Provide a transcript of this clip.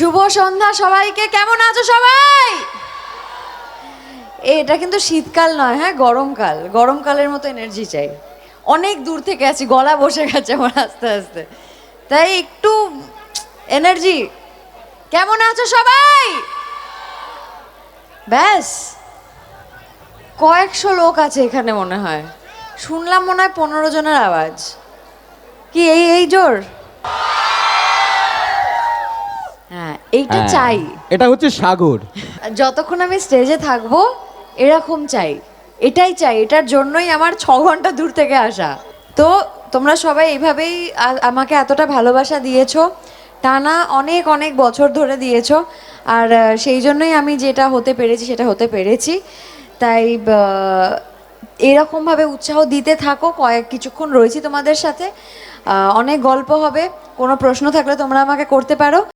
শুভ সন্ধ্যা সবাইকে। কেমন আছো সবাই? এটা কিন্তু শীতকাল নয় হ্যাঁ গরমকাল। গরমকালের মতো এনার্জি চাই। অনেক দূর থেকে আছি, গলা বসে গেছে আমার আস্তে আস্তে। তাই একটু এনার্জি কেমন আছো সবাই? ব্যাস, কয়েকশো লোক আছে এখানে মনে হয়। শুনলাম মনে হয় পনেরো জনের আওয়াজ। কি এই এই জোর? এইটা হ্যাঁ, চাই। এটা হচ্ছে সাগর। যতক্ষণ আমি স্টেজে থাকব এরকম চাই। এটাই চাই এটার জন্যই আমার ছ ঘণ্টা দূর থেকে আসা। তো তোমরা সবাই এইভাবেই আমাকে এতটা ভালোবাসা দিয়েছ টানা অনেক অনেক বছর ধরে দিয়েছ আর সেই জন্যই আমি যেটা হতে পেরেছি সেটা হতে পেরেছি। তাই এরকমভাবে উৎসাহ দিতে থাকো কয়েক কিছুক্ষণ রয়েছি তোমাদের সাথে। অনেক গল্প হবে কোনো প্রশ্ন থাকলে তোমরা আমাকে করতে পারো।